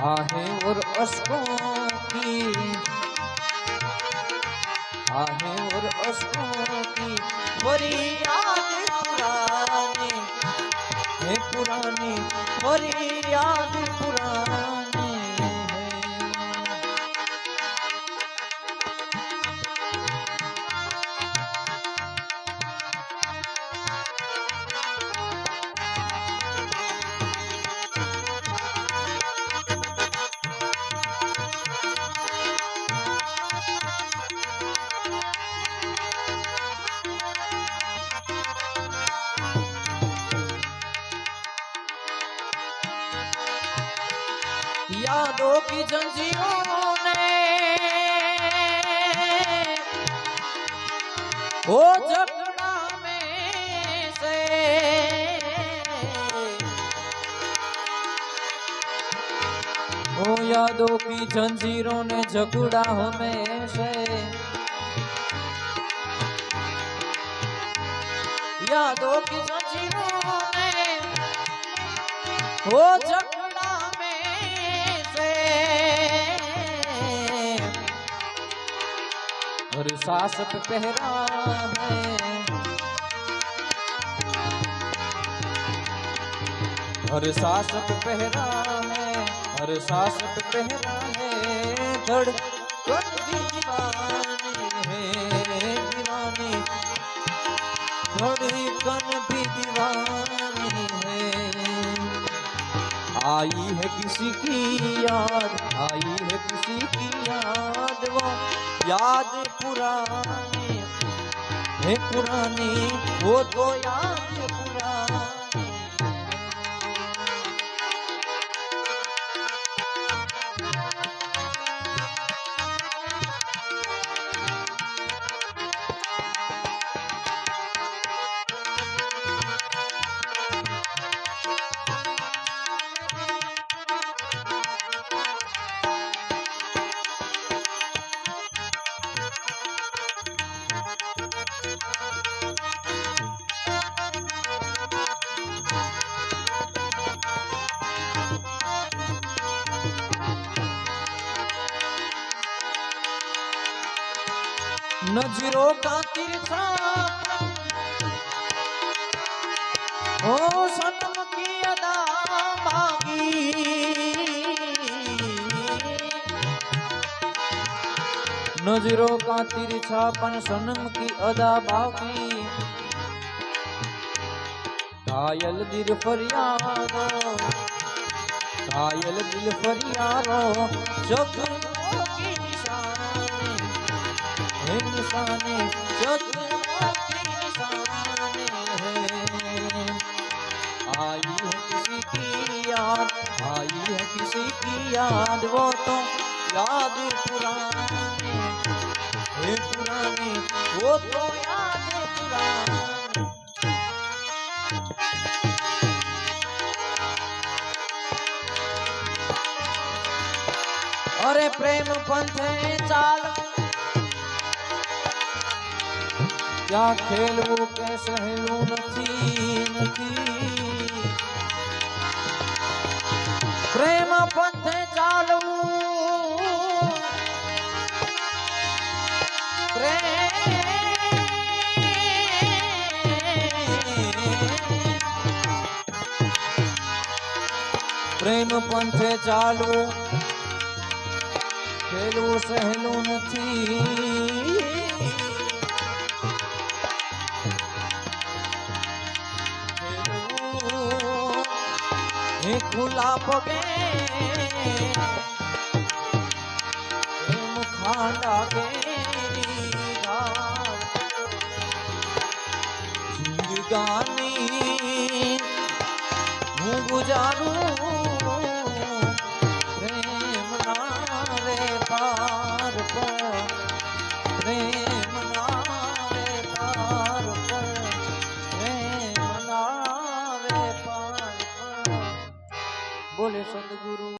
आहें और अशकों की। आहें और अशकों की। फरियाद पुरानी। है पुरानी फरियाद यादों की जंजीरों ने ओ झगड़ा में से ओ यादों की जंजीरों ने झगड़ा हमें से यादों की जंजीरों ने ओ झगड़ा और सास पे पहरा है। और सास पे पहरा है, और सास पे पहरा है। भी दीवानी है, दीवानी। धड़कन भी दीवानी है। आई है किसी की याद, आई है किसी की याद वो याद पुरानी है पुरानी નજરો કાકીર ઓ સનમકી અદા માગી. નજરો કાતીર છા પણ સનમકી અદા બાકી. ઘાયલ દિલ ફરિયાદો. ઘાયલ દિલ ફરિયાદો જગ किसी की याद किसी की याद, वो तो याद पुराने। पुराने, वो तो याद पुराने। अरे प्रेम पंथ चालो ત્યાં ખેલવું કે સહેલું નથી નથી પ્રેમ પંથે ચાલવું પ્રેમ પ્રેમ પંથે ચાલવું ખેલવું સહેલું નથી એ ખુલા પગે એમ ખાના ગાની હું ગુજારું goles de